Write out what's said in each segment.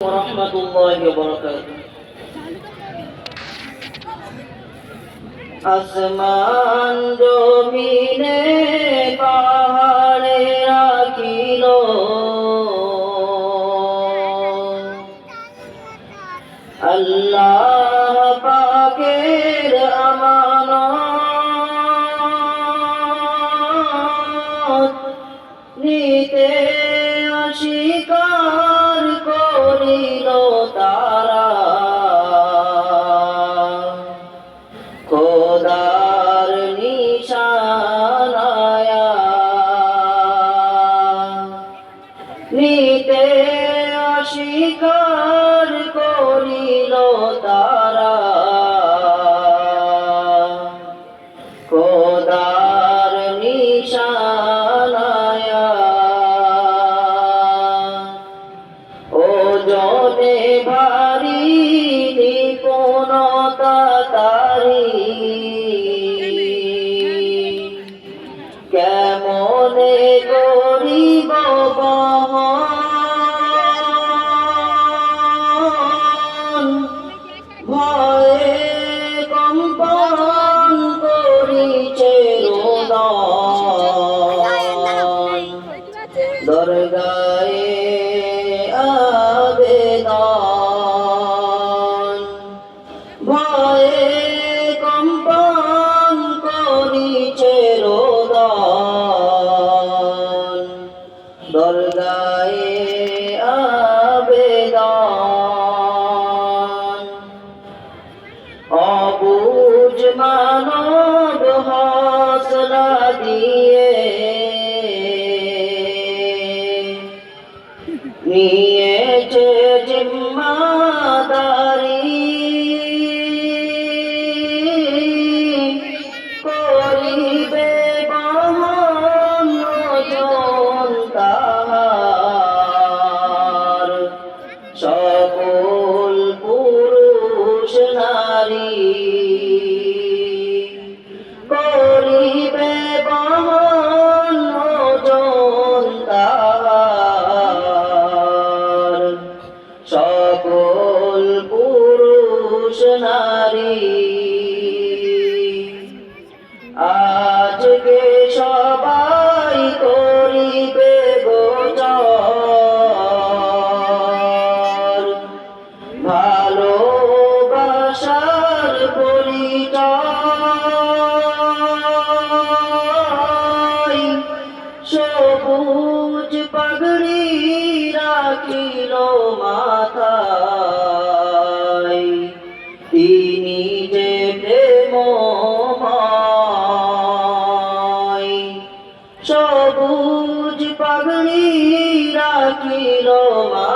ورحمة الله وبركاته আসমান জমিনে পাহাড়ে রাখিল আল্লাহ পাকের আমানত নিতে অস্বীকার নিতে অস্বীকার করিল তারা সকল সবুজ পাগড়ি রাখিল মাথায়। তিনি যে প্রেম সবুজ পাগড়ি রাখিল মাথায়।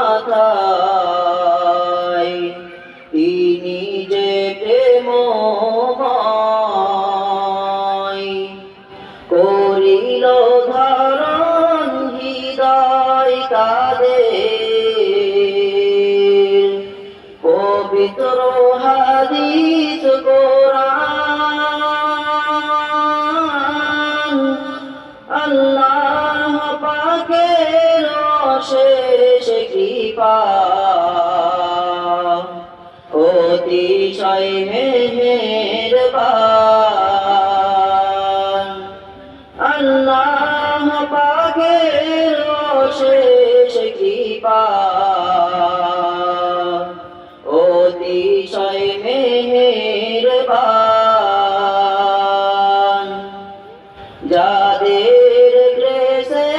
অতিশয় মেহেরবান। আল্লাহ পাকের অশেষ কৃপা। অতিশয় মেহেরবান। যাদের গ্রেসে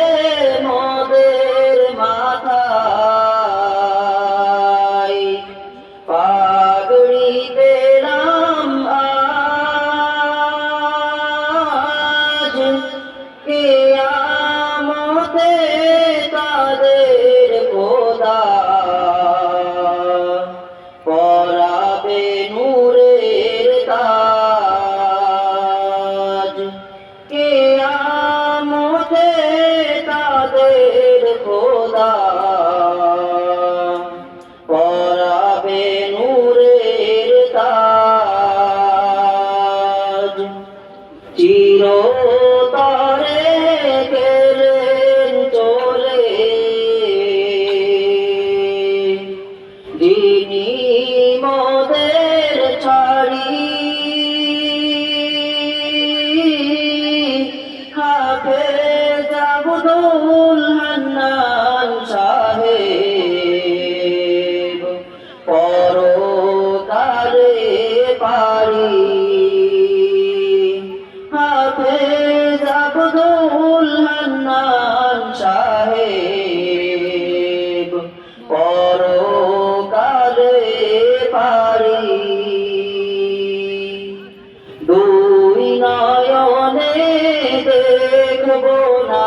আব্দুল হান্নান সাহেব পরকালে পারি। হাফেজ আব্দুল হান্নান সাহেব পরকালে পারি। দুই নয়নে দেখব না